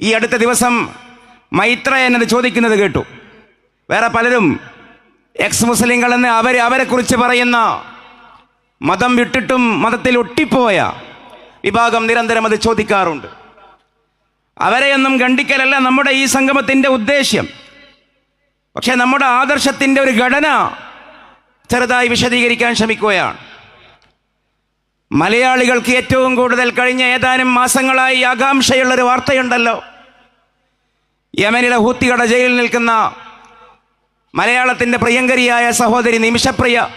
ഈ അടുത്ത ദിവസം മൈത്ര എന്നത് ചോദിക്കുന്നത് കേട്ടു. വേറെ പലരും എക്സ് മുസ്ലിങ്ങളെന്ന് അവർ അവരെക്കുറിച്ച് പറയുന്ന മതം വിട്ടിട്ടും മതത്തിൽ ഒട്ടിപ്പോയ വിഭാഗം നിരന്തരം അത് ചോദിക്കാറുണ്ട്. അവരെയൊന്നും ഖണ്ഡിക്കലല്ല നമ്മുടെ ഈ സംഗമത്തിന്റെ ഉദ്ദേശ്യം. പക്ഷേ നമ്മുടെ ആദർശത്തിന്റെ ഒരു ഘടന ചെറുതായി വിശദീകരിക്കാൻ ശ്രമിക്കുകയാണ്. മലയാളികൾക്ക് ഏറ്റവും കൂടുതൽ കഴിഞ്ഞ ഏതാനും മാസങ്ങളായി ആകാംക്ഷയുള്ളൊരു വാർത്തയുണ്ടല്ലോ. യമനിലെ ഹൂത്തികട ജയിലിൽ നിൽക്കുന്ന മലയാളത്തിന്റെ പ്രിയങ്കരിയായ സഹോദരി നിമിഷപ്രിയ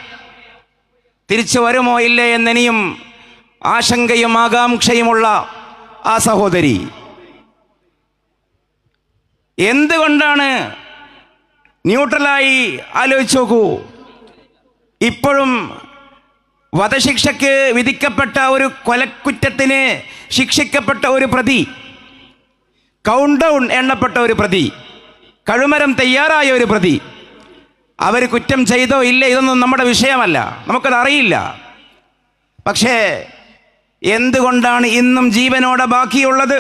തിരിച്ചു വരുമോ ഇല്ലേ എന്നിനിയും ആശങ്കയും ആകാംക്ഷയുമുള്ള ആ സഹോദരി. എന്തുകൊണ്ടാണ് ന്യൂട്രലായി ആലോചിച്ച് നോക്കൂ. ഇപ്പോഴും വധശിക്ഷയ്ക്ക് വിധിക്കപ്പെട്ട ഒരു കൊലക്കുറ്റത്തിന് ശിക്ഷിക്കപ്പെട്ട ഒരു പ്രതി കൗണ്ട് ഡൗൺ എണ്ണപ്പെട്ട ഒരു പ്രതി കഴുമരം തയ്യാറായ ഒരു പ്രതി അവർ കുറ്റം ചെയ്തോ ഇല്ല ഇതൊന്നും നമ്മുടെ വിഷയമല്ല നമുക്കത് അറിയില്ല. പക്ഷേ എന്തുകൊണ്ടാണ് ഇന്നും ജീവനോടെ ബാക്കിയുള്ളത്?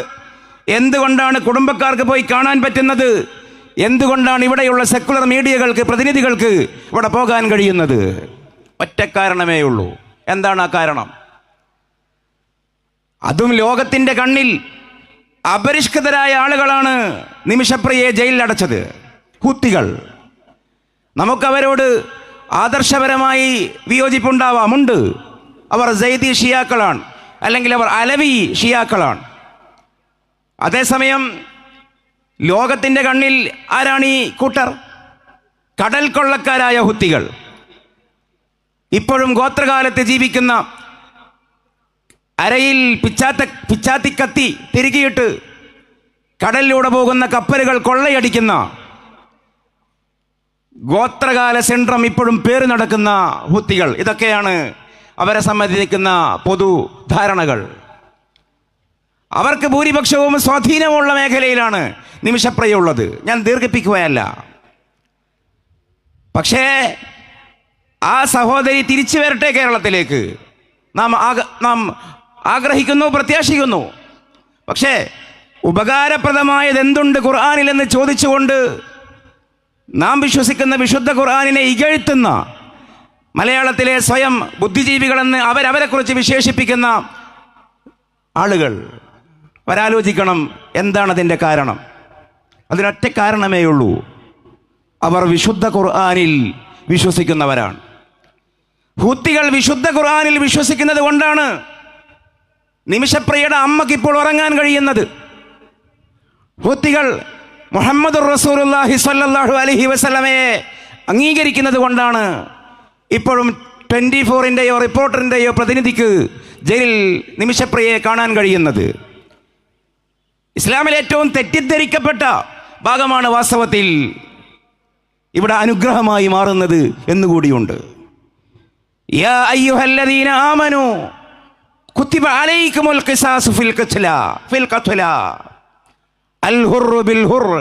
എന്തുകൊണ്ടാണ് കുടുംബക്കാർക്ക് പോയി കാണാൻ പറ്റുന്നത്? എന്തുകൊണ്ടാണ് ഇവിടെയുള്ള സെക്കുലർ മീഡിയകൾക്ക് പ്രതിനിധികൾക്ക് ഇവിടെ പോകാൻ കഴിയുന്നത്? ഒറ്റ കാരണമേ ഉള്ളൂ. എന്താണ് ആ കാരണം? അതും ലോകത്തിന്റെ കണ്ണിൽ അപരിഷ്കൃതരായ ആളുകളാണ് നിമിഷപ്രിയയെ ജയിലിൽ അടച്ചത്. ഹൂത്തികൾ നമുക്കവരോട് ആദർശപരമായി വിയോജിപ്പുണ്ടാവാം. ഉണ്ട്. അവർ ജൈദി ഷിയാക്കളാണ്. അല്ലെങ്കിൽ അവർ അലവി ഷിയാക്കളാണ്. അതേസമയം ലോകത്തിന്റെ കണ്ണിൽ ആരാണ് ഈ കൂട്ടർ? കടൽ കൊള്ളക്കാരായ ഹുത്തികൾ. ഇപ്പോഴും ഗോത്രകാലത്ത് ജീവിക്കുന്ന അരയിൽ പിച്ചാത്ത പിച്ചാത്തിക്കത്തി തിരികിയിട്ട് കടലിലൂടെ പോകുന്ന കപ്പലുകൾ കൊള്ളയടിക്കുന്ന ഗോത്രകാല സെൻട്രം ഇപ്പോഴും പേര് നടക്കുന്ന ഹുത്തികൾ. ഇതൊക്കെയാണ് അവരെ സംബന്ധിക്കുന്ന പൊതു ധാരണകൾ. അവർക്ക് ഭൂരിപക്ഷവും സ്വാധീനമുള്ള മേഖലയിലാണ് നിമിഷപ്രിയുള്ളത് ഞാൻ ദീർഘിപ്പിക്കുകയല്ല. പക്ഷേ ആ സഹോദരി തിരിച്ചു വരട്ടെ കേരളത്തിലേക്ക്. നാം നാം ആഗ്രഹിക്കുന്നു പ്രത്യാശിക്കുന്നു. പക്ഷേ ഉപകാരപ്രദമായത് എന്തുണ്ട് ഖുർആാനിലെന്ന് ചോദിച്ചുകൊണ്ട് നാം വിശ്വസിക്കുന്ന വിശുദ്ധ ഖുർആാനിനെ ഇകഴ്ത്തുന്ന മലയാളത്തിലെ സ്വയം ബുദ്ധിജീവികളെന്ന് അവരവരെക്കുറിച്ച് വിശേഷിപ്പിക്കുന്ന ആളുകൾ അവരാലോചിക്കണം എന്താണ് അതിന്റെ കാരണം? അതിനൊറ്റ കാരണമേ ഉള്ളൂ അവർ വിശുദ്ധ ഖുർആാനിൽ വിശ്വസിക്കുന്നവരാണ്. ഹൂത്തികൾ വിശുദ്ധ ഖുർആാനിൽ വിശ്വസിക്കുന്നത് കൊണ്ടാണ് നിമിഷപ്രിയയുടെ അമ്മയ്ക്ക് ഇപ്പോൾ ഉറങ്ങാൻ കഴിയുന്നത്. ഹൂത്തികൾ മുഹമ്മദ് റസൂലുല്ലാഹി സ്വല്ലല്ലാഹു അലഹി വസ്ലമയെ അംഗീകരിക്കുന്നത് കൊണ്ടാണ് ഇപ്പോഴും ട്വന്റി ഫോറിന്റെയോ റിപ്പോർട്ടറിന്റെയോ പ്രതിനിധിക്ക് ജയിലിൽ നിമിഷപ്രിയയെ കാണാൻ കഴിയുന്നത്. ഇസ്ലാമിൽ ഏറ്റവും തെറ്റിദ്ധരിക്കപ്പെട്ട ഭാഗമാണ് വാസ്തവത്തിൽ ഇവിടെ അനുഗ്രഹമായി മാറുന്നത് എന്നുകൂടിയുണ്ട്. യാ അയ്യുഹല്ലദീന الذين കുത്തിബ كتب عليكم القصاص في ഹുർർ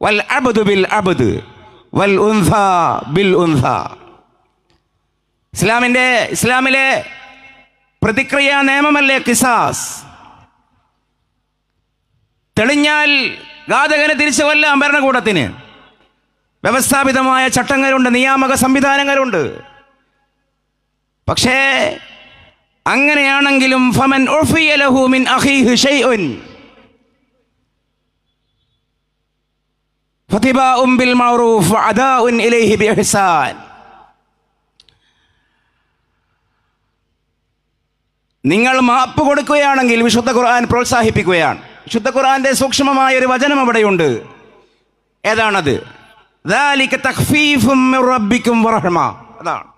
വൽ അബ്ദു ബിൽ അബ്ദ് വൽ ഉൻസ ബിൽ ഉൻസ. ഇസ്ലാമിന്റെ ഇസ്ലാമിലെ പ്രതിക്രിയാ നിയമമല്ലേ കിസാസ് തെളിഞ്ഞാൽ ഘാതകനെ തിരിച്ചു കൊല്ലാം ഭരണകൂടത്തിന്. വ്യവസ്ഥാപിതമായ ചട്ടങ്ങളുണ്ട് നിയാമക സംവിധാനങ്ങളുണ്ട്. പക്ഷേ അങ്ങനെയാണെങ്കിലും ഫമൻ മിൻ അഖീഹി ഷൈഉൻ. ബിൽ വഅദാഉൻ ഇലൈഹി നിങ്ങൾ മാപ്പ് കൊടുക്കുകയാണെങ്കിൽ വിശുദ്ധ ഖുർആൻ പ്രോത്സാഹിപ്പിക്കുകയാണ്. വിശുദ്ധ ഖുർആന്റെ സൂക്ഷ്മമായ ഒരു വചനം അവിടെയുണ്ട്. ഏതാണത്? അതാണ്.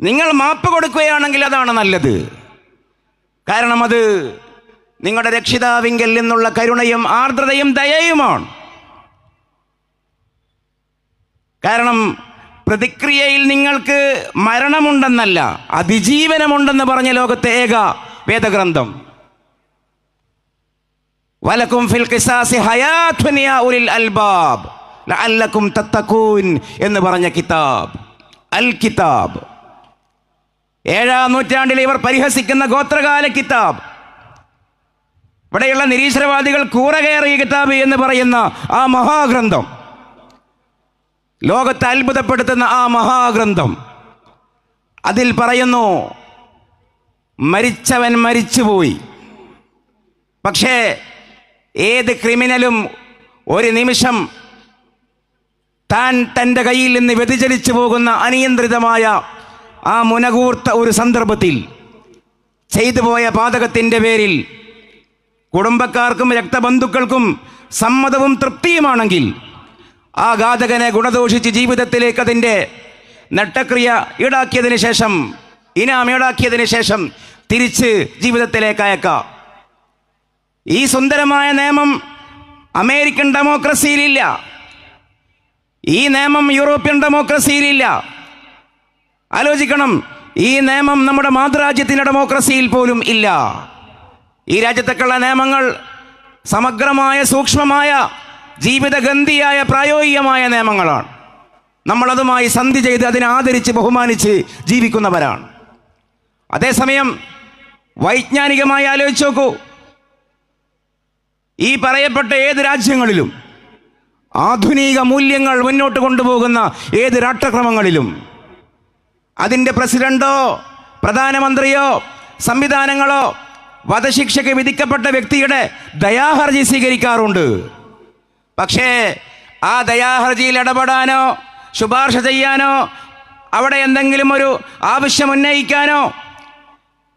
നിങ്ങൾ മാപ്പ് കൊടുക്കുകയാണെങ്കിൽ അതാണ് നല്ലത്. കാരണം അത് നിങ്ങളുടെ രക്ഷിതാവിങ്കൽ നിന്നുള്ള കരുണയും ആർദ്രതയും ദയയുമാണ്. കാരണം പ്രതിക്രിയയിൽ നിങ്ങൾക്ക് മരണമുണ്ടെന്നല്ല അതിജീവനമുണ്ടെന്ന് പറഞ്ഞ ലോകത്തെ ഏക വേദഗ്രന്ഥം. വലക്കും ഫിൽ ഉലിൽ അൽബാബ് അല്ലക്കും തത്തക്കൂൻ എന്ന് പറഞ്ഞ കിതാബ് അൽ കിതാബ്. ഏഴാം നൂറ്റാണ്ടിൽ ഇവർ പരിഹസിക്കുന്ന ഗോത്രകാല കിതാബ്. ഇവിടെയുള്ള നിരീശ്വരവാദികൾ കൂറകയറിയ കിതാബ് എന്ന് പറയുന്ന ആ മഹാഗ്രന്ഥം. ലോകത്തെ അത്ഭുതപ്പെടുത്തുന്ന ആ മഹാഗ്രന്ഥം. അതിൽ പറയുന്നു മരിച്ചവൻ മരിച്ചുപോയി. പക്ഷേ ഏത് ക്രിമിനലും ഒരു നിമിഷം താൻ തന്റെ കയ്യിൽ നിന്ന് വ്യതിചലിച്ചു പോകുന്ന അനിയന്ത്രിതമായ ആ മുനകൂർത്ത ഒരു സന്ദർഭത്തിൽ ചെയ്തു പോയ പാതകത്തിന്റെ പേരിൽ കുടുംബക്കാർക്കും രക്തബന്ധുക്കൾക്കും സമ്മതവും തൃപ്തിയുമാണെങ്കിൽ ആ ഘാതകനെ ഗുണദോഷിച്ച് ജീവിതത്തിലേക്ക് അതിന്റെ നട്ടക്രിയ ഈടാക്കിയതിന് ശേഷം ഇനാം ഈടാക്കിയതിന് ശേഷം തിരിച്ച് ജീവിതത്തിലേക്ക് അയക്കാം. ഈ സുന്ദരമായ നിയമം അമേരിക്കൻ ഡെമോക്രസിയിലില്ല. ഈ നിയമം യൂറോപ്യൻ ഡെമോക്രസിയിലില്ല. ആലോചിക്കണം. ഈ നിയമം നമ്മുടെ മാതൃരാജ്യത്തിന്റെ ഡെമോക്രസിയിൽ പോലും ഇല്ല. ഈ രാജ്യത്തേക്കുള്ള നിയമങ്ങൾ സമഗ്രമായ സൂക്ഷ്മമായ ജീവിതഗന്ധിയായ പ്രായോഗികമായ നിയമങ്ങളാണ്. നമ്മളതുമായി സന്ധി ചെയ്ത് അതിനെ ആദരിച്ച് ബഹുമാനിച്ച് ജീവിക്കുന്നവരാണ്. അതേസമയം വൈജ്ഞാനികമായി ആലോചിച്ച് നോക്കൂ. ഈ പറയപ്പെട്ട ഏത് രാജ്യങ്ങളിലും ആധുനിക മൂല്യങ്ങൾ മുന്നോട്ട് കൊണ്ടുപോകുന്ന ഏത് രാഷ്ട്രക്രമങ്ങളിലും അതിന്റെ പ്രസിഡന്റോ പ്രധാനമന്ത്രിയോ സംവിധാനങ്ങളോ വധശിക്ഷയ്ക്ക് വിധിക്കപ്പെട്ട വ്യക്തിയുടെ ദയാഹർജി സ്വീകരിക്കാറുണ്ട്. പക്ഷേ ആ ദയാഹർജിയിൽ ഇടപെടാനോ ശുപാർശ ചെയ്യാനോ അവിടെ എന്തെങ്കിലും ഒരു ആവശ്യം ഉന്നയിക്കാനോ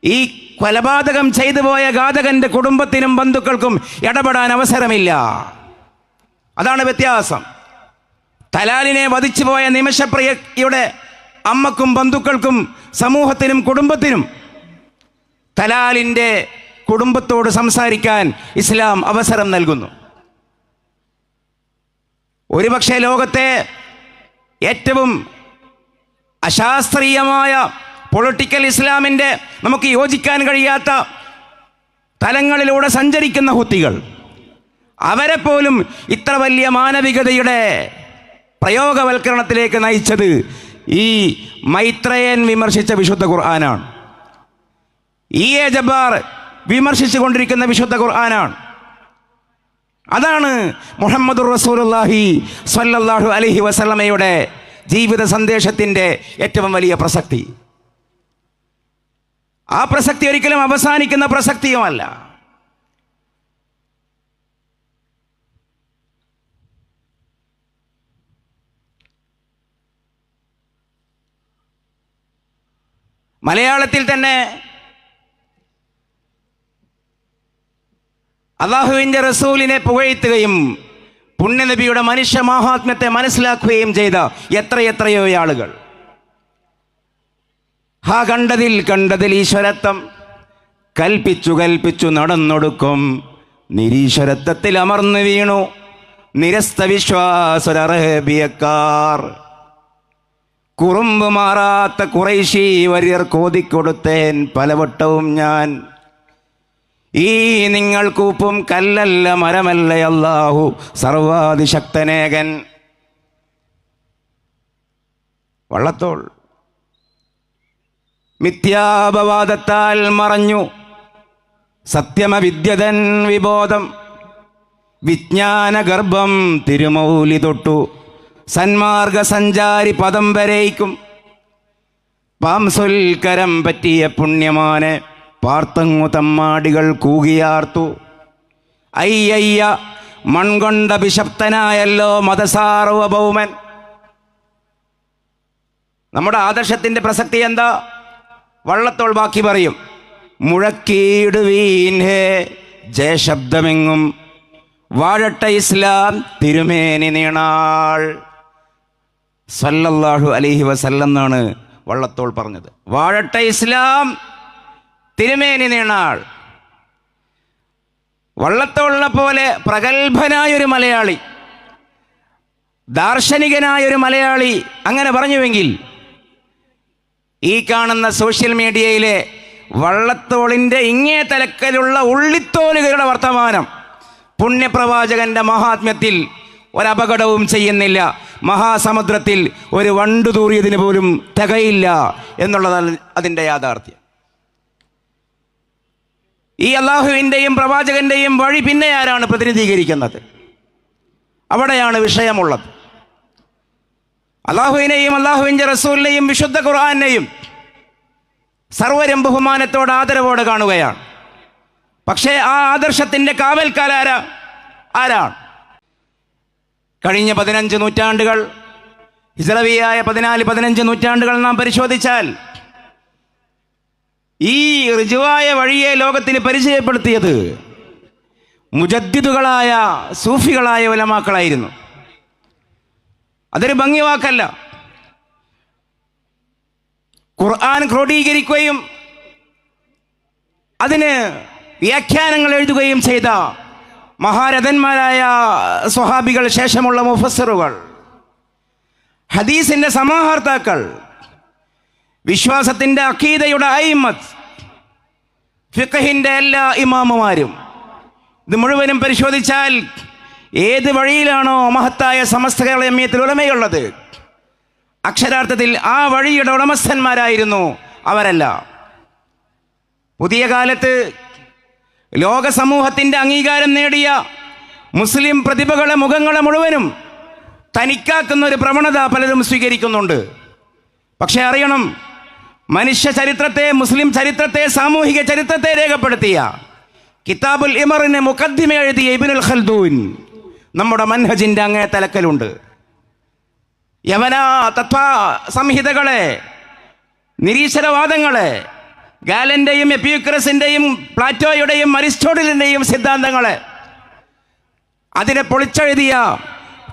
ഈ കൊലപാതകം ചെയ്തു പോയ ഘാതകന്റെ കുടുംബത്തിനും ബന്ധുക്കൾക്കും ഇടപെടാൻ അവസരമില്ല. അതാണ് വ്യത്യാസം. തലാലിനെ വധിച്ചു പോയ നിമിഷപ്രിയയുടെ അമ്മക്കും ബന്ധുക്കൾക്കും സമൂഹത്തിനും കുടുംബത്തിനും തലാലിന്റെ കുടുംബത്തോട് സംസാരിക്കാൻ ഇസ്ലാം അവസരം നൽകുന്നു. ഒരുപക്ഷെ ലോകത്തെ ഏറ്റവും അശാസ്ത്രീയമായ പൊളിറ്റിക്കൽ ഇസ്ലാമിന്റെ നമുക്ക് യോജിക്കാൻ കഴിയാത്ത തലങ്ങളിലൂടെ സഞ്ചരിക്കുന്ന ഹുത്തികൾ അവരെ പോലും ഇത്ര വലിയ മാനവികതയുടെ പ്രയോഗവൽക്കരണത്തിലേക്ക് നയിച്ചത് ഈ മൈത്രയൻ വിമർശിച്ച വിശുദ്ധ ഖുർആനാണ്. ഇ എ ജബ്ബാർ വിമർശിച്ചു കൊണ്ടിരിക്കുന്ന വിശുദ്ധ ഖുർആനാണ്. അതാണ് മുഹമ്മദ് റസൂലുള്ളാഹി സ്വല്ലല്ലാഹു അലഹി വസല്ലമയുടെ ജീവിത സന്ദേശത്തിന്റെ ഏറ്റവും വലിയ പ്രസക്തി. ആ പ്രസക്തി ഒരിക്കലും അവസാനിക്കുന്ന പ്രസക്തിയുമല്ല. മലയാളത്തിൽ തന്നെ അള്ളാഹുവിന്റെ റസൂലിനെ പുകഴ്ത്തുകയും പുണ്യനബിയുടെ മനുഷ്യ മഹാത്മ്യത്തെ മനസ്സിലാക്കുകയും ചെയ്ത എത്രയെത്രയോ ആളുകൾ. ഹാ കണ്ടതിൽ കണ്ടതിൽ ഈശ്വരത്വം കൽപ്പിച്ചു കൽപ്പിച്ചു നടന്നൊടുക്കും. നിരീശ്വരത്വത്തിൽ അമർന്നു വീണു. നിരസ്ത വിശ്വാസരേബിയക്കാർ കുറുമ്പ് മാറാത്ത കുറേശി വര്യർ കോതിക്കൊടുത്തേൻ പലവട്ടവും ഞാൻ. ഈ നിങ്ങൾ കൂപ്പും കല്ലല്ല മരമല്ല അല്ലാഹു സർവാതിശക്തനേകൻ വള്ളത്തോൾ. മിഥ്യാപവാദത്താൽ മറഞ്ഞു. സത്യമവിദ്യതൻ വിബോധം. വിജ്ഞാനഗർഭം തിരുമൗലി തൊട്ടു. സന്മാർഗ സഞ്ചാരി പദം വരേക്കും. പാംസൊൽക്കരം പറ്റിയ പുണ്യമാനെ പാർത്തങ്ങു തമ്മാടികൾ കൂകിയാർത്തു. അയ്യയ്യ മൺകൊണ്ട ബിഷപ്തനായല്ലോ മതസാർവഭൗമൻ നമ്മുടെ ആദർശത്തിന്റെ പ്രസക്തി എന്താ? വള്ളത്തോൾ ബാക്കി പറയും മുഴക്കീടുവീൻ ഹേ ജയശബ്ദമെങ്ങും. വാഴട്ട ഇസ്ലാം തിരുമേനി നീണാൾ. സല്ലല്ലാഹു അലൈഹി വസല്ലം എന്നാണ് വള്ളത്തോൾ പറഞ്ഞത്. വാഴട്ടെ ഇസ്ലാം തിരുമേനി നീണാൾ. വള്ളത്തോളിനെ പോലെ പ്രഗത്ഭനായൊരു മലയാളി ദാർശനികനായൊരു മലയാളി അങ്ങനെ പറഞ്ഞുവെങ്കിൽ ഈ കാണുന്ന സോഷ്യൽ മീഡിയയിലെ വള്ളത്തോളിന്റെ ഇങ്ങേ തലക്കലുള്ള ഉള്ളിത്തോലുകളുടെ വർത്തമാനം പുണ്യപ്രവാചകന്റെ മഹാത്മ്യത്തിൽ ഒരപകടവും ചെയ്യുന്നില്ല. മഹാസമുദ്രത്തിൽ ഒരു വണ്ടു തൂറിയതിന് പോലും തികയില്ല എന്നുള്ളതാണ് അതിന്റെ യാഥാർത്ഥ്യം. ഈ അള്ളാഹുവിന്റെയും പ്രവാചകന്റെയും വഴി പിന്നെ ആരാണ് പ്രതിനിധീകരിക്കുന്നത്? അവിടെയാണ് വിഷയമുള്ളത്. അള്ളാഹുവിനെയും അള്ളാഹുവിന്റെ റസൂലിനെയും വിശുദ്ധ ഖുർആാനെയും സർവരും ബഹുമാനത്തോടെ ആദരവോടെ കാണുകയാണ്. പക്ഷേ ആ ആദർശത്തിന്റെ കാവൽക്കാരാരാ? ആരാണ്? കഴിഞ്ഞ പതിനഞ്ച് നൂറ്റാണ്ടുകൾ ഹിസറവിയായ പതിനാല് പതിനഞ്ച് നൂറ്റാണ്ടുകൾ നാം പരിശോധിച്ചാൽ ഈ ഋജുവായ വഴിയെ ലോകത്തിന് പരിചയപ്പെടുത്തിയത് മുജദ്ദിദുകളായ സൂഫികളായ ഉലമാക്കളായിരുന്നു. അതൊരു ഭംഗി വാക്കല്ല. ഖുർആൻ ക്രോഡീകരിക്കുകയും അതിന് വ്യാഖ്യാനങ്ങൾ എഴുതുകയും ചെയ്ത മഹാരഥന്മാരായ സ്വഹാബികൾ ശേഷമുള്ള മുഫസറുകൾ ഹദീസിന്റെ സമാഹർത്താക്കൾ വിശ്വാസത്തിന്റെ അഖീദയുടെ അയിമത് ഫിഖഹിന്റെ എല്ലാ ഇമാമുമാരും. ഇത് മുഴുവനും പരിശോധിച്ചാൽ ഏത് വഴിയിലാണോ മഹത്തായ സമസ്ത കേരളീയത്തിൽ ഉടമയുള്ളത്? അക്ഷരാർത്ഥത്തിൽ ആ വഴിയുടെ ഉടമസ്ഥന്മാരായിരുന്നു അവരല്ല. പുതിയ കാലത്ത് ലോക സമൂഹത്തിന്റെ അംഗീകാരം നേടിയ മുസ്ലിം പ്രതിഭകളെ മുഖങ്ങളെ മുഴുവനും തനിക്കാക്കുന്ന ഒരു പ്രവണത പലരും സ്വീകരിക്കുന്നുണ്ട്. പക്ഷേ അറിയണം മനുഷ്യ ചരിത്രത്തെ മുസ്ലിം ചരിത്രത്തെ സാമൂഹിക ചരിത്രത്തെ രേഖപ്പെടുത്തിയ കിതാബുൽ ഇമറിനെ മുഖദ്ദിമ എഴുതിയ ഇബിനുൽ ഖൽദൂൻ നമ്മുടെ മൻഹജിന്റെ അങ്ങേ തലക്കലുണ്ട്. യവന തത്വ സംഹിതകളെ നിരീശ്വരവാദങ്ങളെ ഗാലന്റെയും എപ്പിയുക്രസിന്റെയും പ്ലാറ്റോയുടെയും അരിസ്റ്റോട്ടലിന്റെയും സിദ്ധാന്തങ്ങൾ അതിനെ പൊളിച്ചെഴുതിയ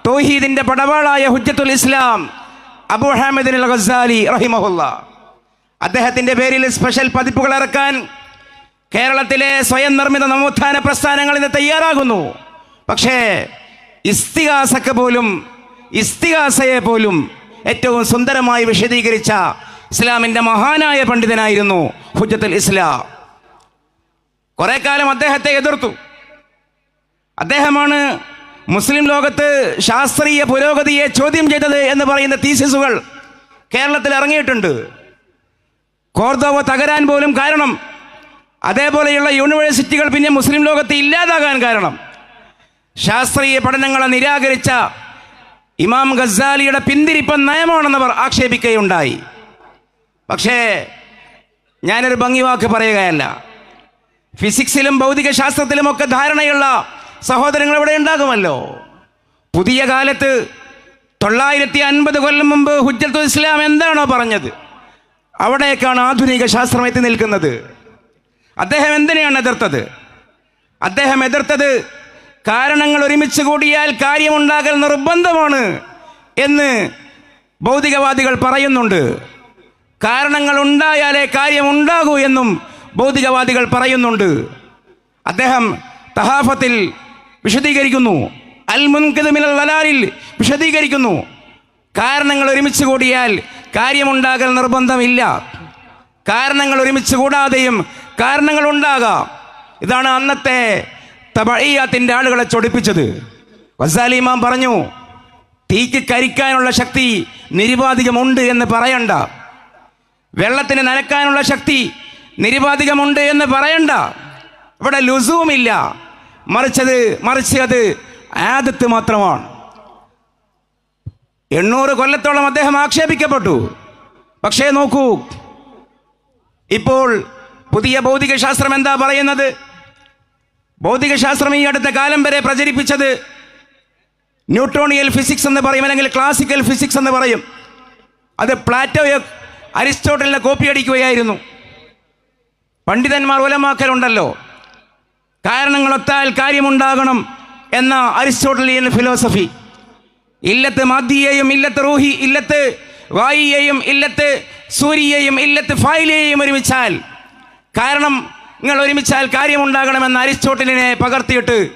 തൗഹീദിന്റെ പടവാളായ ഹുജത്തുൽ ഇസ്ലാം അബു ഹാമിദിൻ അൽ ഗസാലി റഹിമഹുല്ല. അദ്ദേഹത്തിന്റെ പേരിൽ സ്പെഷ്യൽ പതിപ്പുകൾ ഇറക്കാൻ കേരളത്തിലെ സ്വയം നിർമ്മിത നവോത്ഥാന പ്രസ്ഥാനങ്ങൾ ഇന്ന് തയ്യാറാകുന്നു. പക്ഷേ ഇസ്തിഹാസക്ക് പോലും ഇസ്തിഹാസയെ പോലും ഏറ്റവും സുന്ദരമായി വിശദീകരിച്ച ഇസ്ലാമിന്റെ മഹാനായ പണ്ഡിതനായിരുന്നു ഹുജ്ജത്തുൽ ഇസ്ലാം. കുറെ കാലം അദ്ദേഹത്തെ എതിർത്തു. അദ്ദേഹമാണ് മുസ്ലിം ലോകത്ത് ശാസ്ത്രീയ പുരോഗതിയെ ചോദ്യം ചെയ്തത് എന്ന് പറയുന്ന തീസിസുകൾ കേരളത്തിൽ ഇറങ്ങിയിട്ടുണ്ട്. കോർദോവ തകരാൻ പോലും കാരണം അതേപോലെയുള്ള യൂണിവേഴ്സിറ്റികൾ പിന്നെ മുസ്ലിം ലോകത്ത് ഇല്ലാതാകാൻ കാരണം. ശാസ്ത്രീയ പഠനങ്ങളെ നിരാകരിച്ച ഇമാം ഗസാലിയുടെ പിന്തിരിപ്പൻ നയമാണെന്നവർ ആക്ഷേപിക്കുകയുണ്ടായി. പക്ഷേ ഞാനൊരു ഭംഗിവാക്ക് പറയുകയല്ല. ഫിസിക്സിലും ഭൗതിക ശാസ്ത്രത്തിലുമൊക്കെ ധാരണയുള്ള സഹോദരങ്ങൾ ഇവിടെ ഉണ്ടാകുമല്ലോ. പുതിയ കാലത്ത് തൊള്ളായിരത്തി അൻപത് കൊല്ലം മുമ്പ് ഹുജ്ജത്തുൽ ഇസ്ലാം എന്താണോ പറഞ്ഞത്? അവിടേക്കാണ് ആധുനിക ശാസ്ത്രം എത്തി നിൽക്കുന്നത്. അദ്ദേഹം എന്തിനെയാണ് എതിർത്തത്? അദ്ദേഹം എതിർത്തത് കാരണങ്ങൾ ഒരുമിച്ച് കൂടിയാൽ കാര്യമുണ്ടാകൽ നിർബന്ധമാണ് എന്ന് ഭൗതികവാദികൾ പറയുന്നുണ്ട്. കാരണങ്ങൾ ഉണ്ടായാലേ കാര്യമുണ്ടാകൂ എന്നും ഭൗതികവാദികൾ പറയുന്നുണ്ട്. അദ്ദേഹം തഹാഫത്തിൽ വിശദീകരിക്കുന്നു. അൽ മുൻകിതുമിനൽ വലാലിൽ വിശദീകരിക്കുന്നു. കാരണങ്ങൾ ഒരുമിച്ച് കൂടിയാൽ കാര്യമുണ്ടാകൽ നിർബന്ധമില്ല. കാരണങ്ങൾ ഒരുമിച്ച് കൂടാതെയും കാരണങ്ങൾ ഉണ്ടാകാം ഇതാണ് അന്നത്തെ തബയ്യാത്തിന്റെ ആളുകളെ ചൊടിപ്പിച്ചത്. വസാലി ഇമാം പറഞ്ഞു തീക്ക് കരിക്കാനുള്ള ശക്തി നിരുപാധികമുണ്ട് എന്ന് പറയണ്ട. വെള്ളത്തിന് നനക്കാനുള്ള ശക്തി നിരുപാധികമുണ്ട് എന്ന് പറയണ്ട. ഇവിടെ ലുസുവുമില്ല മറിച്ചത് മറിച്ച് അത് ആദത്ത് മാത്രമാണ്. എണ്ണൂറ് കൊല്ലത്തോളം അദ്ദേഹം ആക്ഷേപിക്കപ്പെട്ടു. പക്ഷേ നോക്കൂ ഇപ്പോൾ പുതിയ ഭൗതിക ശാസ്ത്രം എന്താ പറയുന്നത്? ഭൗതിക ശാസ്ത്രം ഈ അടുത്ത കാലം വരെ പ്രചരിപ്പിച്ചത് ന്യൂട്രോണിയൽ ഫിസിക്സ് എന്ന് പറയും അല്ലെങ്കിൽ ക്ലാസിക്കൽ ഫിസിക്സ് എന്ന് പറയും. അത് പ്ലാറ്റോയെ അരിസ്റ്റോട്ടലിനെ കോപ്പി അടിക്കുകയായിരുന്നു. പണ്ഡിതന്മാർ ഉലമാക്കലുണ്ടല്ലോ. കാരണങ്ങളൊത്താൽ കാര്യമുണ്ടാകണം എന്ന അരിസ്റ്റോട്ടലിയൻ ഫിലോസഫി ഇല്ലത്ത് മാദ്ദിയെയും ഇല്ലത്ത് റൂഹി ഇല്ലത്ത് വായിയെയും ഇല്ലത്ത് സൂര്യയെയും ഇല്ലത്ത് ഫായിലെയും ഒരുമിച്ചാൽ കാരണം നിങ്ങൾ ഒരുമിച്ചാൽ കാര്യമുണ്ടാകണമെന്ന് അരിസ്റ്റോട്ടലിനെ പകർത്തിയിട്ട്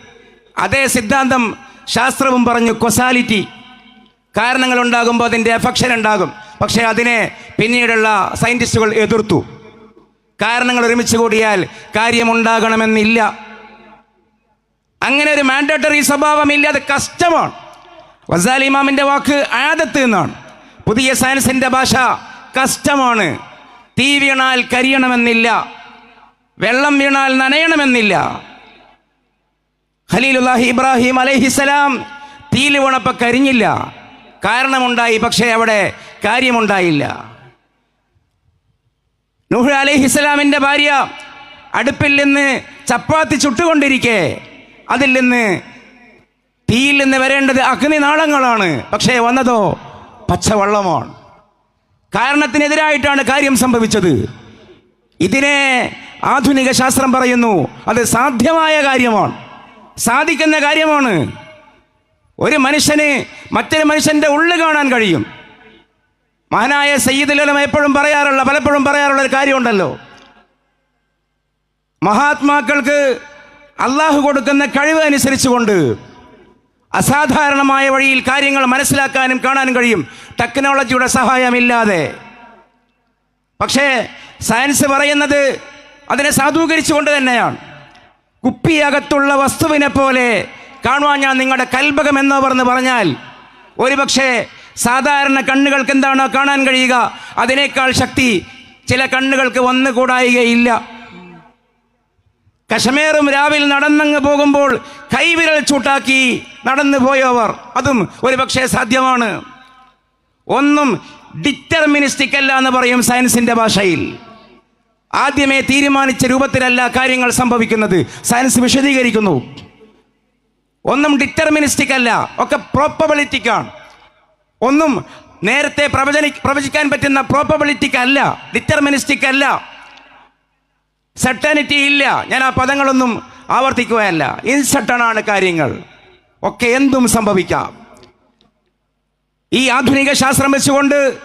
അതേ സിദ്ധാന്തം ശാസ്ത്രവും പറഞ്ഞു കൊസാലിറ്റി കാരണങ്ങൾ ഉണ്ടാകുമ്പോൾ അതിന്റെ എഫക്ഷൻ ഉണ്ടാകും. പക്ഷേ അതിനെ പിന്നീടുള്ള സയന്റിസ്റ്റുകൾ എതിർത്തു. കാരണങ്ങൾ ഒരുമിച്ച് കൂടിയാൽ കാര്യമുണ്ടാകണമെന്നില്ല. അങ്ങനെ ഒരു മാൻഡേറ്ററി സ്വഭാവമില്ല അത് കഷ്ടമാണ്. വസാലി ഇമാമിന്റെ വാക്ക് ആദത്ത് എന്നാണ്. പുതിയ സയൻസിന്റെ ഭാഷ കഷ്ടമാണ്. തീ വീണാൽ കരിയണമെന്നില്ല. വെള്ളം വീണാൽ നനയണമെന്നില്ല. ഖലീലുല്ലാഹി ഇബ്രാഹിം അലൈഹിസലാം തീയിൽ വീണപ്പോൾ കരിഞ്ഞില്ല. കാരണമുണ്ടായി പക്ഷേ അവിടെ കാര്യമുണ്ടായില്ല. നൂഹ് അലൈഹിസ്സലാമിന്റെ ഭാര്യ അടുപ്പിൽ നിന്ന് ചപ്പാത്തി ചുട്ടുകൊണ്ടിരിക്കെ അതിൽ നിന്ന് തീയിൽ നിന്ന് വരേണ്ടത് അഗ്നിനാളങ്ങളാണ് പക്ഷേ വന്നതോ പച്ചവെള്ളമാണ്. കാരണത്തിനെതിരായിട്ടാണ് കാര്യം സംഭവിച്ചത്. ഇതിനെ ആധുനിക ശാസ്ത്രം പറയുന്നു അത് സാധ്യമായ കാര്യമാണ്. സാധിക്കുന്ന കാര്യമാണ്. ഒരു മനുഷ്യന് മറ്റൊരു മനുഷ്യന്റെ ഉള്ളു കാണാൻ കഴിയും. മഹാനായ സയ്യിദുലമ എപ്പോഴും പറയാറുള്ള പലപ്പോഴും പറയാറുള്ള ഒരു കാര്യമുണ്ടല്ലോ. മഹാത്മാക്കൾക്ക് അള്ളാഹു കൊടുക്കുന്ന കഴിവ് അനുസരിച്ചുകൊണ്ട് അസാധാരണമായ വഴിയിൽ കാര്യങ്ങൾ മനസ്സിലാക്കാനും കാണാനും കഴിയും. ടെക്നോളജിയുടെ സഹായമില്ലാതെ. പക്ഷേ സയൻസ് പറയുന്നത് അതിനെ സാധൂകരിച്ചുകൊണ്ട് തന്നെയാണ്. കുപ്പിയകത്തുള്ള വസ്തുവിനെ പോലെ കാണുവാൻ ഞാൻ നിങ്ങളുടെ കൽബകം എന്ന് പറഞ്ഞ് പറഞ്ഞാൽ ഒരുപക്ഷെ സാധാരണ കണ്ണുകൾക്ക് എന്താണോ കാണാൻ കഴിയുക അതിനേക്കാൾ ശക്തി ചില കണ്ണുകൾക്ക് വന്നുകൂടായികയില്ല കശ്മീറും രാവിൽ നടന്നങ്ങ് പോകുമ്പോൾ കൈവിരൽ ചൂട്ടാക്കി നടന്നു പോയവർ അതും ഒരുപക്ഷെ സാധ്യമാണ്. ഒന്നും ഡിറ്റർമിനിസ്റ്റിക് അല്ല എന്ന് പറയും സയൻസിന്റെ ഭാഷയിൽ. ആദ്യമേ തീരുമാനിച്ച രൂപത്തിലല്ല കാര്യങ്ങൾ സംഭവിക്കുന്നത്. സയൻസ് വിശദീകരിക്കുന്നു. ഒന്നും ഡിറ്റർമിനിസ്റ്റിക് അല്ല. ഒക്കെ പ്രോപ്പബിലിറ്റിക്കാണ് ഒന്നും നേരത്തെ പ്രവചനി പ്രവചിക്കാൻ പറ്റുന്ന പ്രോപ്പബിലിറ്റിക്ക് അല്ല ഡിറ്റർമിനിസ്റ്റിക് അല്ല. സെർട്ടനിറ്റി ഇല്ല. ഞാൻ ആ പദങ്ങളൊന്നും ആവർത്തിക്കുകയല്ല. ഇൻസെർട്ടണാണ് കാര്യങ്ങൾ. ഒക്കെ എന്തും സംഭവിക്കാം. ഈ ആധുനിക ശാസ്ത്രം വെച്ചുകൊണ്ട്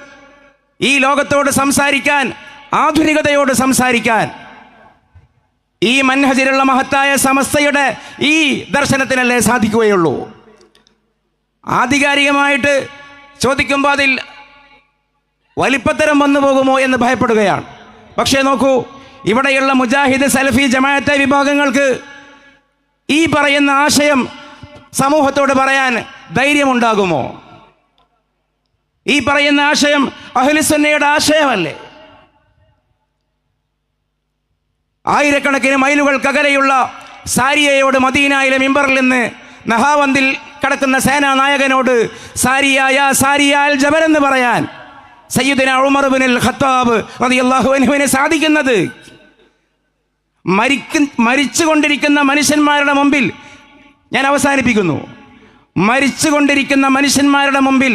ഈ ലോകത്തോട് സംസാരിക്കാൻ ആധുനികതയോട് സംസാരിക്കാൻ ഈ മൻഹജിലുള്ള മഹത്തായ സമസ്തയുടെ ഈ ദർശനത്തിനല്ലേ സാധിക്കുകയുള്ളൂ? ആധികാരികമായിട്ട് ചോദിക്കുമ്പോൾ അതിൽ വലിപ്പത്തരം വന്നു പോകുമോ എന്ന് ഭയപ്പെടുകയാണ്. പക്ഷേ നോക്കൂ ഇവിടെയുള്ള മുജാഹിദ് സലഫി ജമാഅത്തെ വിഭാഗങ്ങൾക്ക് ഈ പറയുന്ന ആശയം സമൂഹത്തോട് പറയാൻ ധൈര്യമുണ്ടാകുമോ? ഈ പറയുന്ന ആശയം അഹ്ലുസ്സുന്നയുടെ ആശയമല്ലേ? ആയിരക്കണക്കിന് മൈലുകൾക്കകലെയുള്ള സാരിയയോട് മദീനായിലെ മിമ്പറിൽ നിന്ന് നഹാവന്തിൽ കിടക്കുന്ന സേനാ നായകനോട് സാരിയായ സാരിയാൽ ജബൽ എന്ന് പറയാൻ സയ്യിദിന ഉമർബിനിൽ ഖത്താബ് റളിയല്ലാഹു അൻഹുവിന് സാധിക്കുന്നത്. മരിക്കു മരിച്ചുകൊണ്ടിരിക്കുന്ന മനുഷ്യന്മാരുടെ മുമ്പിൽ ഞാൻ അവസാനിപ്പിക്കുന്നു. മരിച്ചുകൊണ്ടിരിക്കുന്ന മനുഷ്യന്മാരുടെ മുമ്പിൽ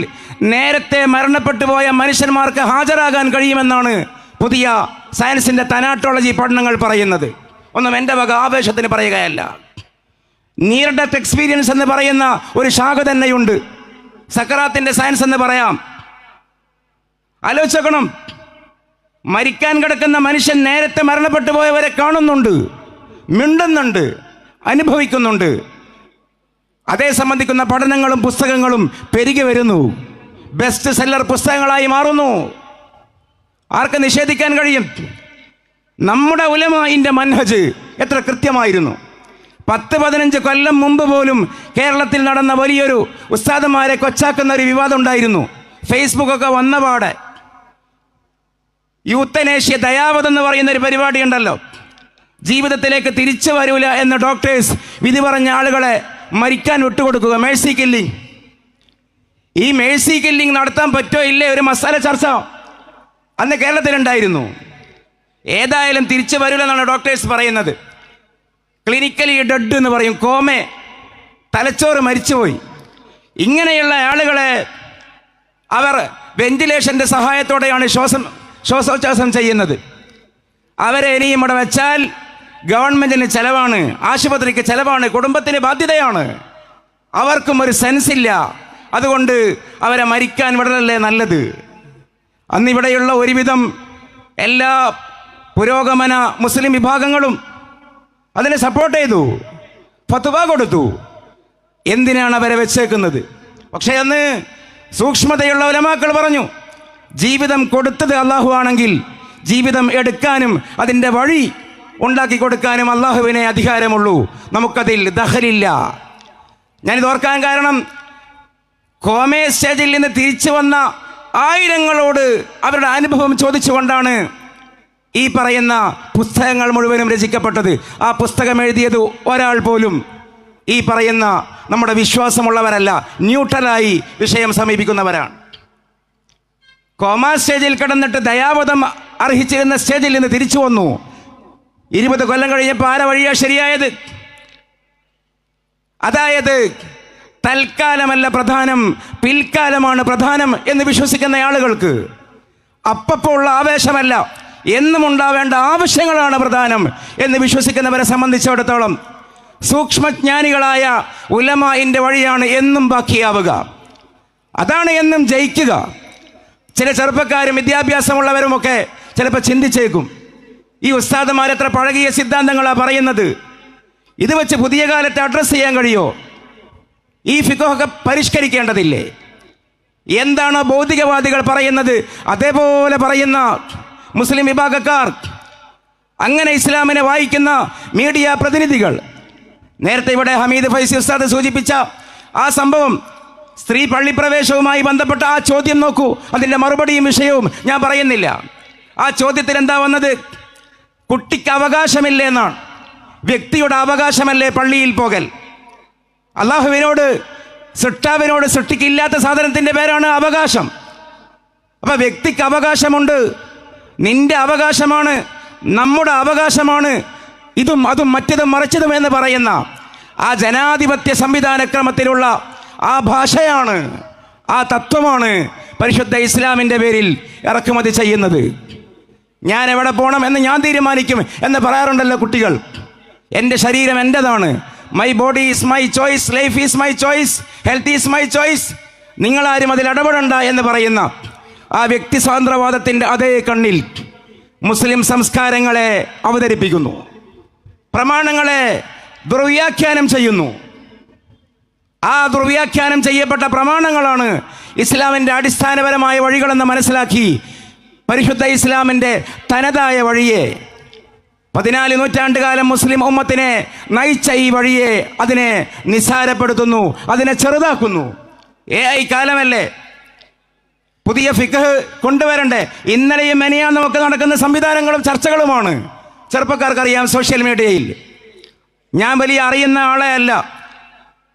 നേരത്തെ മരണപ്പെട്ടു പോയ മനുഷ്യന്മാർക്ക് ഹാജരാകാൻ കഴിയുമെന്നാണ് പുതിയ സയൻസിന്റെ തനാട്ടോളജി പഠനങ്ങൾ പറയുന്നത്. ഒന്നും എന്റെ വക ആവേശത്തിന് പറയുകയല്ല. നിയർ ഡെത്ത് എക്സ്പീരിയൻസ് എന്ന് പറയുന്ന ഒരു ശാഖ തന്നെയുണ്ട്. സക്കറാത്തിന്റെ സയൻസ് എന്ന് പറയാം. ആലോചിക്കണം മരിക്കാൻ കിടക്കുന്ന മനുഷ്യൻ നേരത്തെ മരണപ്പെട്ടു പോയവരെ കാണുന്നുണ്ട് മിണ്ടുന്നുണ്ട് അനുഭവിക്കുന്നുണ്ട്. അതേ സംബന്ധിക്കുന്ന പഠനങ്ങളും പുസ്തകങ്ങളും പെരുകി വരുന്നു. ബെസ്റ്റ് സെല്ലർ പുസ്തകങ്ങളായി മാറുന്നു. ആർക്ക് നിഷേധിക്കാൻ കഴിയും? നമ്മുടെ ഉലമായിന്റെ മൻഹജ് എത്ര കൃത്യമായിരുന്നു. പത്ത് പതിനഞ്ച് കൊല്ലം മുമ്പ് പോലും കേരളത്തിൽ നടന്ന വലിയൊരു ഉസ്താദന്മാരെ കൊച്ചാക്കുന്ന ഒരു വിവാദം ഉണ്ടായിരുന്നു. ഫേസ്ബുക്കൊക്കെ വന്നപാടെ യൂത്തനേഷ്യ ദയാവത് എന്ന് പറയുന്ന ഒരു പരിപാടി ഉണ്ടല്ലോ. ജീവിതത്തിലേക്ക് തിരിച്ചു വരൂല എന്ന് ഡോക്ടേഴ്സ് വിധി പറഞ്ഞ ആളുകളെ മരിക്കാൻ വിട്ടുകൊടുക്കുക. Mercy killing. ഈ മേഴ്സി കില്ലിംഗ് നടത്താൻ പറ്റോ ഇല്ലേ? ഒരു മസാല ചർച്ച. അന്ന് കേരളത്തിലുണ്ടായിരുന്നു. ഏതായാലും തിരിച്ചു വരില്ലെന്നാണ് ഡോക്ടേഴ്സ് പറയുന്നത്. ക്ലിനിക്കലി ഡെഡ് എന്ന് പറയും. കോമെ തലച്ചോറ് മരിച്ചുപോയി. ഇങ്ങനെയുള്ള ആളുകളെ അവർ വെന്റിലേഷന്റെ സഹായത്തോടെയാണ് ശ്വാസം ശ്വാസോച്ഛ്വാസം ചെയ്യുന്നത്. അവരെ ഇനിയും ഇവിടെ വെച്ചാൽ ഗവൺമെന്റിന് ചിലവാണ് ആശുപത്രിക്ക് ചിലവാണ് കുടുംബത്തിന് ബാധ്യതയാണ്. അവർക്കും ഒരു സെൻസ് ഇല്ല. അതുകൊണ്ട് അവരെ മരിക്കാൻ വിടലല്ലേ നല്ലത്? അന്നിവിടെയുള്ള ഒരുവിധം എല്ലാ പുരോഗമന മുസ്ലിം വിഭാഗങ്ങളും അതിനെ സപ്പോർട്ട് ചെയ്തു ഫത്തുവ കൊടുത്തു. എന്തിനാണ് അവരെ വെച്ചേക്കുന്നത്? പക്ഷേ അന്ന് സൂക്ഷ്മതയുള്ള ഉലമാക്കൾ പറഞ്ഞു ജീവിതം കൊടുത്തത് അള്ളാഹു ആണെങ്കിൽ ജീവിതം എടുക്കാനും അതിന്റെ വഴി ഉണ്ടാക്കി കൊടുക്കാനും അള്ളാഹുവിനെ അധികാരമുള്ളൂ. നമുക്കതിൽ ദഹലില്ല. ഞാനിത് ഓർക്കാൻ കാരണം കോമേ സ്റ്റേജിൽ നിന്ന് തിരിച്ചു വന്ന ആയിരങ്ങളോട് അവരുടെ അനുഭവം ചോദിച്ചുകൊണ്ടാണ് ഈ പറയുന്ന പുസ്തകങ്ങൾ മുഴുവനും രചിക്കപ്പെട്ടത്. ആ പുസ്തകം എഴുതിയത് ഒരാൾ പോലും ഈ പറയുന്ന നമ്മുടെ വിശ്വാസമുള്ളവരല്ല ന്യൂട്രലായി വിഷയം സമീപിക്കുന്നവരാണ്. കോമാ സ്റ്റേജിൽ കിടന്നിട്ട് ദയാവധം അർഹിച്ചിരുന്ന സ്റ്റേജിൽ നിന്ന് തിരിച്ചു വന്നു. ഇരുപത് കൊല്ലം കഴിഞ്ഞപ്പോൾ ആര വഴിയാ ശരിയായത്? അതായത് തൽക്കാലമല്ല പ്രധാനം പിൽക്കാലമാണ് പ്രധാനം എന്ന് വിശ്വസിക്കുന്ന ആളുകൾക്ക് അപ്പപ്പോൾ ഉള്ള ആവേശമല്ല എന്നും ഉണ്ടാവേണ്ട ആവശ്യങ്ങളാണ് പ്രധാനം എന്ന് വിശ്വസിക്കുന്നവരെ സംബന്ധിച്ചിടത്തോളം സൂക്ഷ്മജ്ഞാനികളായ ഉലമായിന്റെ വഴിയാണ് എന്നും ബാക്കിയാവുക. അതാണ് എന്നും ജയിക്കുക. ചില ചെറുപ്പക്കാരും വിദ്യാഭ്യാസമുള്ളവരുമൊക്കെ ചിലപ്പോൾ ചിന്തിച്ചേക്കും ഈ ഉസ്താദന്മാരെത്ര പഴകിയ സിദ്ധാന്തങ്ങളാണ് പറയുന്നത്? ഇത് വെച്ച് പുതിയ കാലത്ത് അഡ്രസ്സ് ചെയ്യാൻ കഴിയോ? ഈ ഫിഖൊക്കെ പരിഷ്കരിക്കേണ്ടതില്ലേ? എന്താണ് ഭൗതികവാദികൾ പറയുന്നത്? അതേപോലെ പറയുന്ന മുസ്ലിം വിഭാഗക്കാർ അങ്ങനെ ഇസ്ലാമിനെ വായിക്കുന്ന മീഡിയ പ്രതിനിധികൾ. നേരത്തെ ഇവിടെ ഹമീദ് ഫൈസി ഉസ്താദ് സൂചിപ്പിച്ച ആ സംഭവം സ്ത്രീ പള്ളിപ്രവേശവുമായി ബന്ധപ്പെട്ട ആ ചോദ്യം നോക്കൂ. അതിന്റെ മറുപടിയും വിഷയവും ഞാൻ പറയുന്നില്ല. ആ ചോദ്യത്തിൽ എന്താ വന്നത്? കുട്ടിക്ക് അവകാശമില്ലേ എന്നാണ്. വ്യക്തിയുടെ അവകാശമല്ലേ പള്ളിയിൽ പോകൽ? അള്ളാഹുവിനോട് സൃഷ്ടാവിനോട് സൃഷ്ടിക്കില്ലാത്ത സാധനത്തിന്റെ പേരാണ് അവകാശം. അപ്പം വ്യക്തിക്ക് അവകാശമുണ്ട് നിന്റെ അവകാശമാണ് നമ്മുടെ അവകാശമാണ് ഇതും അതും മറ്റതും മറിച്ചതും എന്ന് പറയുന്ന ആ ജനാധിപത്യ സംവിധാനക്രമത്തിലുള്ള ആ ഭാഷയാണ് ആ തത്വമാണ് പരിശുദ്ധ ഇസ്ലാമിന്റെ പേരിൽ ഇറക്കുമതി ചെയ്യുന്നത്. ഞാൻ എവിടെ പോകണം എന്ന് ഞാൻ തീരുമാനിക്കും എന്ന് പറയാറുണ്ടല്ലോ കുട്ടികൾ. എന്റെ ശരീരം എന്റെതാണ് my body is my choice life is my choice health is my choice നിങ്ങളാരും അതിൽ ഇടപെടണ്ട എന്ന് പറയുന്ന ആ വ്യക്തി സ്വാതന്ത്ര്യവാദത്തിന്റെ അതേ കണ്ണിൽ മുസ്ലിം സംസ്കാരങ്ങളെ അവതരിപ്പിക്കുന്നു. പ്രമാണങ്ങളെ ദുർവ്യാഖ്യാനം ചെയ്യുന്നു. ആ ദുർവ്യാഖ്യാനം ചെയ്യപ്പെട്ട പ്രമാണങ്ങളാണ് ഇസ്ലാമിന്റെ അടിസ്ഥാനപരമായ വഴികളെന്ന് മനസ്സിലാക്കി പരിശുദ്ധ ഇസ്ലാമിന്റെ തനതായ വഴിയെ പതിനാല് നൂറ്റാണ്ടുകാലം മുസ്ലിം ഉമ്മത്തിനെ നയിച്ച ഈ വഴിയെ അതിനെ നിസ്സാരപ്പെടുത്തുന്നു അതിനെ ചെറുതാക്കുന്നു. ഏ ഐ കാലമല്ലേ? പുതിയ ഫിഖ് കൊണ്ടുവരണ്ടേ? ഇന്നലെയും മെനിയാൻ നമുക്ക് നടക്കുന്ന സംവിധാനങ്ങളും ചർച്ചകളുമാണ്. ചെറുപ്പക്കാർക്കറിയാം സോഷ്യൽ മീഡിയയിൽ ഞാൻ വലിയ അറിയുന്ന ആളെ അല്ല.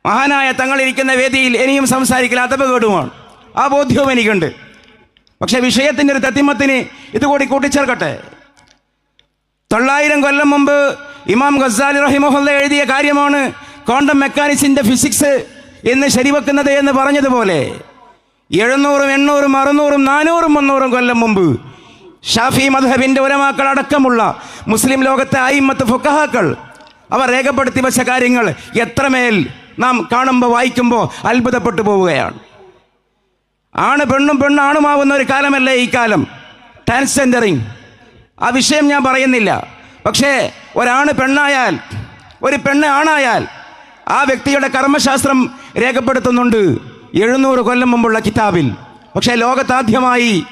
മഹാനായ തങ്ങളിരിക്കുന്ന വേദിയിൽ ഇനിയും സംസാരിക്കൽ അതപകേടുമാണ് ആ ബോധ്യവും എനിക്കുണ്ട്. പക്ഷേ വിഷയത്തിന്റെ ഒരു തത്തിമത്തിന് ഇതുകൂടി കൂട്ടിച്ചേർക്കട്ടെ? തൊള്ളായിരം കൊല്ലം മുമ്പ് ഇമാം ഗസാലി റഹിമഹുല്ല എഴുതിയ കാര്യമാണ് ക്വാണ്ടം മെക്കാനിക്സിന്റെ ഫിസിക്സ് എന്ന് ശരിവെക്കുന്നത് എന്ന് പറഞ്ഞതുപോലെ. എഴുന്നൂറും എണ്ണൂറും അറുന്നൂറും നാനൂറും മുന്നൂറും കൊല്ലം മുമ്പ് ഷാഫി മധബിന്റെ ഉലമാക്കൾ അടക്കമുള്ള മുസ്ലിം ലോകത്തെ അയിമത്ത് ഫുക്കഹാക്കൾ അവർ രേഖപ്പെടുത്തി വെച്ച കാര്യങ്ങൾ എത്രമേൽ നാം കാണുമ്പോൾ വായിക്കുമ്പോൾ അത്ഭുതപ്പെട്ടു പോവുകയാണ്. ആണ് പെണ്ണും പെണ്ണാണുമാവുന്ന ഒരു കാലമല്ലേ ഈ കാലം? ട്രാൻസ്ജെൻഡറിങ് ആ വിഷയം ഞാൻ പറയുന്നില്ല. പക്ഷേ ഒരാണ് പെണ്ണായാൽ ഒരു പെണ്ണ് ആണായാൽ ആ വ്യക്തിയുടെ കർമ്മശാസ്ത്രം രേഖപ്പെടുത്തുന്നുണ്ട് എഴുന്നൂറ് കൊല്ലം മുമ്പുള്ള കിതാബിൽ. പക്ഷേ ലോകത്താദ്യമായി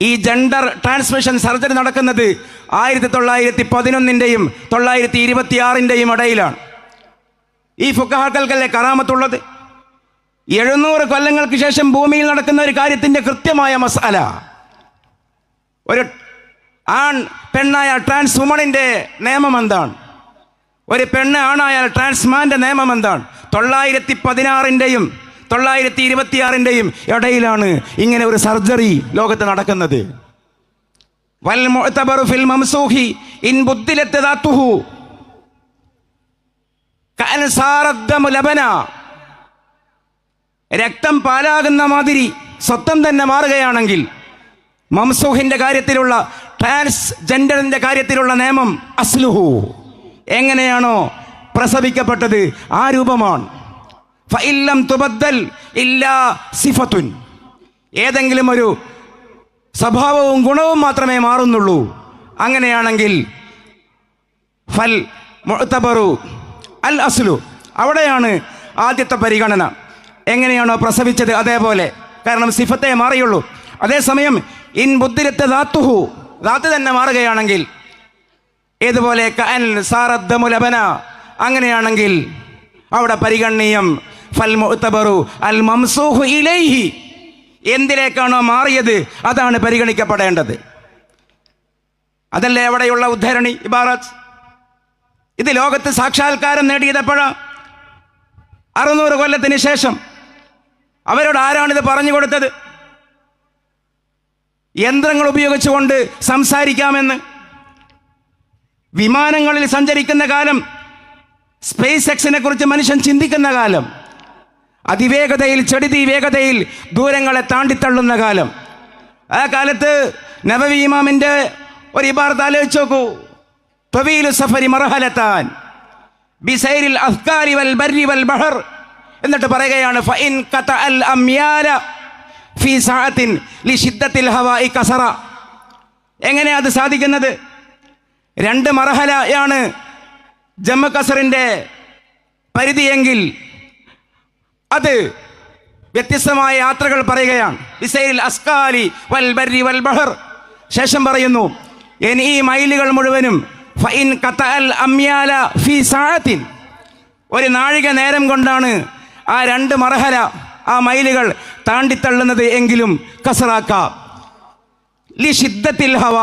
ഈ ജെൻഡർ ട്രാൻസ്മിഷൻ സർജറി നടക്കുന്നത് ആയിരത്തി തൊള്ളായിരത്തി പതിനൊന്നിന്റെയും തൊള്ളായിരത്തി ഇരുപത്തിയാറിന്റെയും ഇടയിലാണ്. ഈ ഫുക്കഹാക്കൽക്കല്ലേ കറാമത്തുള്ളത്? എഴുന്നൂറ് കൊല്ലങ്ങൾക്ക് ശേഷം ഭൂമിയിൽ നടക്കുന്ന ഒരു കാര്യത്തിന്റെ കൃത്യമായ മസാല. ഒരു ആൺ പെണ്ണായ ട്രാൻസ് വുമണിന്റെ നിയമം എന്താണ്? ഒരു പെണ്ണ് ആണായാൽ ട്രാൻസ്മാന്റെ നിയമം എന്താണ്? തൊള്ളായിരത്തി പതിനാറിന്റെയും തൊള്ളായിരത്തി ഇരുപത്തിയാറിന്റെയും ഇടയിലാണ് ഇങ്ങനെ ഒരു സർജറി ലോകത്ത് നടക്കുന്നത്. രക്തം പാലാകുന്ന മാതിരി സ്വത്തം തന്നെ മാറുകയാണെങ്കിൽ മംസൂഹിന്റെ കാര്യത്തിലുള്ള ട്രാൻസ് ജെൻഡറിന്റെ കാര്യത്തിലുള്ള നിയമം അസ്ലുഹു. എങ്ങനെയാണോ പ്രസവിക്കപ്പെട്ടത്? ആ രൂപമാണ്. തുബദ്ദൽ ഇല്ലാ ഏതെങ്കിലും ഒരു സ്വഭാവവും ഗുണവും മാത്രമേ മാറുന്നുള്ളൂ. അങ്ങനെയാണെങ്കിൽ ഫൽ മുഅ്തബറു അൽ അസ്ലു. അവിടെയാണ് ആദ്യത്തെ പരിഗണന. എങ്ങനെയാണോ പ്രസവിച്ചത്? അതേപോലെ. കാരണം സിഫത്തെ മാറിയുള്ളൂ. അതേസമയം ഇൻ ബുദ്ധിരത്തെ ദാത്തുഹു ദാത്ത് തന്നെ മാറുകയാണെങ്കിൽ ഏതുപോലെ ലബന അങ്ങനെയാണെങ്കിൽ അവിടെ പരിഗണനീയം ഫൽ അൽ മംസൂഹു ഇലൈഹി എന്തിലേക്കാണോ മാറിയത് അതാണ് പരിഗണിക്കപ്പെടേണ്ടത്. അതല്ലേ അവിടെയുള്ള ഉദ്ധരണി ഇബാറത്ത്? ഇത് ലോകത്ത് സാക്ഷാത്കാരം നേടിയതെപ്പോഴാ? അറുന്നൂറ് കൊല്ലത്തിന് ശേഷം. അവരോട് ആരാണിത് പറഞ്ഞു കൊടുത്തത്? യന്ത്രങ്ങൾ ഉപയോഗിച്ചുകൊണ്ട് സംസാരിക്കാമെന്ന്. വിമാനങ്ങളിൽ സഞ്ചരിക്കുന്ന കാലം സ്പേസ് എക്സിനെ കുറിച്ച് മനുഷ്യൻ ചിന്തിക്കുന്ന കാലം അതിവേഗതയിൽ ചെടുതി വേഗതയിൽ ദൂരങ്ങളെ താണ്ടിത്തള്ളുന്ന കാലം. ആ കാലത്ത് നബവി ഒരു ഇബാർത്ത് ആലോചിച്ച് നോക്കൂ. സഫരി മറഹലത്താൻ ബിസൈരിൽ അഫ്കാരി വൽ ബർരി വൽ ബഹർ എന്നിട്ട് പറയുകയാണ് ഫഇൻ ഖത അൽ ഫി സാഅത്തിൻ ലി ഷിദ്ദത്തിൽ കസറ. എങ്ങനെ അത് സാധിക്കുന്നത്? രണ്ട് മറഹലയാണ് ജമ്മു കസറിന്റെ പരിധിയെങ്കിൽ അത് വ്യത്യസ്തമായ യാത്രകൾ പറയുകയാണ്. വിസൈൽ അസ്കാലി വൽ ബർരി വൽ ബഹർ. ശേഷം പറയുന്നു ഇനി ഈ മൈലുകൾ മുഴുവനും ഫൈൻ കത്ത അൽ അമ്യാല ഫി സാഴത്തിൻ ഒരു നാഴിക നേരം കൊണ്ടാണ് ആ രണ്ട് മറഹല ആ മൈലുകൾ താണ്ടിത്തള്ളുന്നത് എങ്കിലും കസറാക്കാം. ലി ഷിദ്ദത്തിൽ ഹവ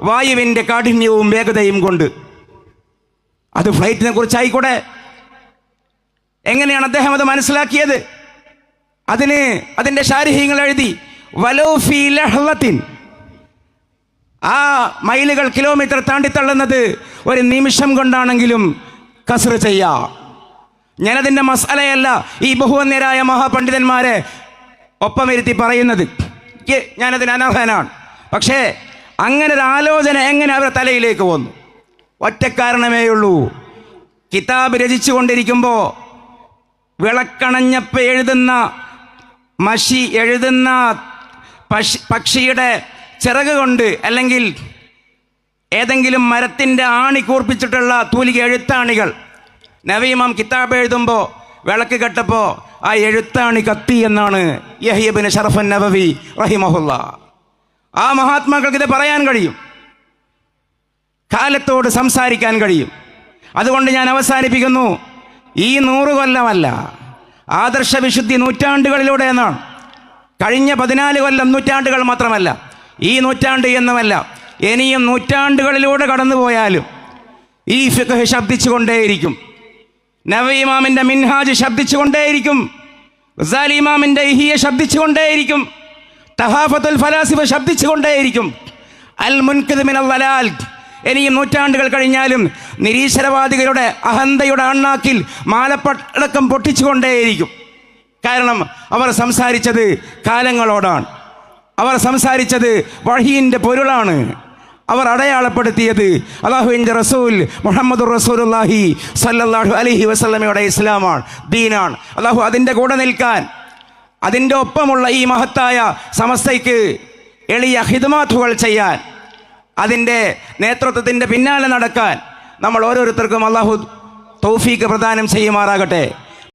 വായുവിന്റെ കാഠിന്യവും വേഗതയും കൊണ്ട്. അത് ഫ്ലൈറ്റിനെ കുറിച്ചായിക്കൂടെ? എങ്ങനെയാണ് അദ്ദേഹം അത് മനസ്സിലാക്കിയത്? അതിന് അതിന്റെ ശാരീരികങ്ങൾ എഴുതി വലോഫി ലഹ്ലത്തിൻ. ആ മൈലുകൾ കിലോമീറ്റർ താണ്ടിത്തള്ളുന്നത് ഒരു നിമിഷം കൊണ്ടാണെങ്കിലും കസറ് ചെയ്യാം. ഞാനതിന്റെ മസാലയല്ല ഈ ബഹുവന്യരായ മഹാപണ്ഡിതന്മാരെ ഒപ്പമിരുത്തി പറയുന്നത്. ഞാനതിന് അനർഹനാണ്. പക്ഷേ അങ്ങനെ ഒരു ആലോചന എങ്ങനെ അവരുടെ തലയിലേക്ക് വന്നു? ഒറ്റ കാരണമേ ഉള്ളൂ. കിതാബ് രചിച്ചു കൊണ്ടിരിക്കുമ്പോൾ വിളക്കണഞ്ഞപ്പ് എഴുതുന്ന മഷി എഴുതുന്ന പക്ഷി പക്ഷിയുടെ ചിറക് കൊണ്ട് അല്ലെങ്കിൽ ഏതെങ്കിലും മരത്തിന്റെ ആണി കൂർപ്പിച്ചിട്ടുള്ള തൂലിക എഴുത്താണികൾ. നവീമാം കിതാബ് എഴുതുമ്പോൾ വിളക്ക് കെട്ടപ്പോൾ ആ എഴുത്താണ് കത്തി എന്നാണ് യഹിയബിന് ഷറഫൻ നബവി റഹിമഹുല്ല. ആ മഹാത്മാക്കൾക്ക് ഇത് പറയാൻ കഴിയും. കാലത്തോട് സംസാരിക്കാൻ കഴിയും. അതുകൊണ്ട് ഞാൻ അവസാനിപ്പിക്കുന്നു. ഈ നൂറ് കൊല്ലമല്ല ആദർശ വിശുദ്ധി നൂറ്റാണ്ടുകളിലൂടെ എന്നാണ്. കഴിഞ്ഞ പതിനാല് കൊല്ലം നൂറ്റാണ്ടുകൾ മാത്രമല്ല ഈ നൂറ്റാണ്ട് എന്നുമല്ല ഇനിയും നൂറ്റാണ്ടുകളിലൂടെ കടന്നുപോയാലും ഈ ഫിഖ് ശബ്ദിച്ചുകൊണ്ടേയിരിക്കും. നവ ഇമാമിന്റെ മിൻഹാജ് ശബ്ദിച്ചുകൊണ്ടേയിരിക്കും. ഗസാലി ഇമാമിന്റെ ഇഹിയ ശബ്ദിച്ചുകൊണ്ടേയിരിക്കും. തഹാഫത്തുൽ ഫലാസിഫ ശബ്ദിച്ചുകൊണ്ടേയിരിക്കും. അൽ മുൻകിദ് മിനൽ വലാൽ ഇനിയും നൂറ്റാണ്ടുകൾ കഴിഞ്ഞാലും നിരീശ്വരവാദികളുടെ അഹന്തയുടെ അണ്ണാക്കിൽ മാലപ്പടക്കം പൊട്ടിച്ചുകൊണ്ടേയിരിക്കും. കാരണം അവർ സംസാരിച്ചത് കാലങ്ങളോടാണ്. അവർ സംസാരിച്ചത് വഹീന്റെ പൊരുളാണ്. അവർ അടയാളപ്പെടുത്തിയത്. അള്ളാഹുവിന്റെ റസൂൽ മുഹമ്മദ് റസൂലുല്ലാഹി സല്ലല്ലാഹു അലഹി വസ്ലമയുടെ ഇസ്ലാമാണ് ദീനാണ്. അള്ളാഹു അതിന്റെ കൂടെ നിൽക്കാൻ അതിന്റെ ഒപ്പമുള്ള ഈ മഹത്തായ സമസ്തയ്ക്ക് എളിയ ഹിദ്മാത്തുകൾ ചെയ്യാൻ അതിന്റെ നേതൃത്വത്തിന്റെ പിന്നാലെ നടക്കാൻ നമ്മൾ ഓരോരുത്തർക്കും അള്ളാഹു തൗഫീക്ക് പ്രദാനം ചെയ്യുമാറാകട്ടെ.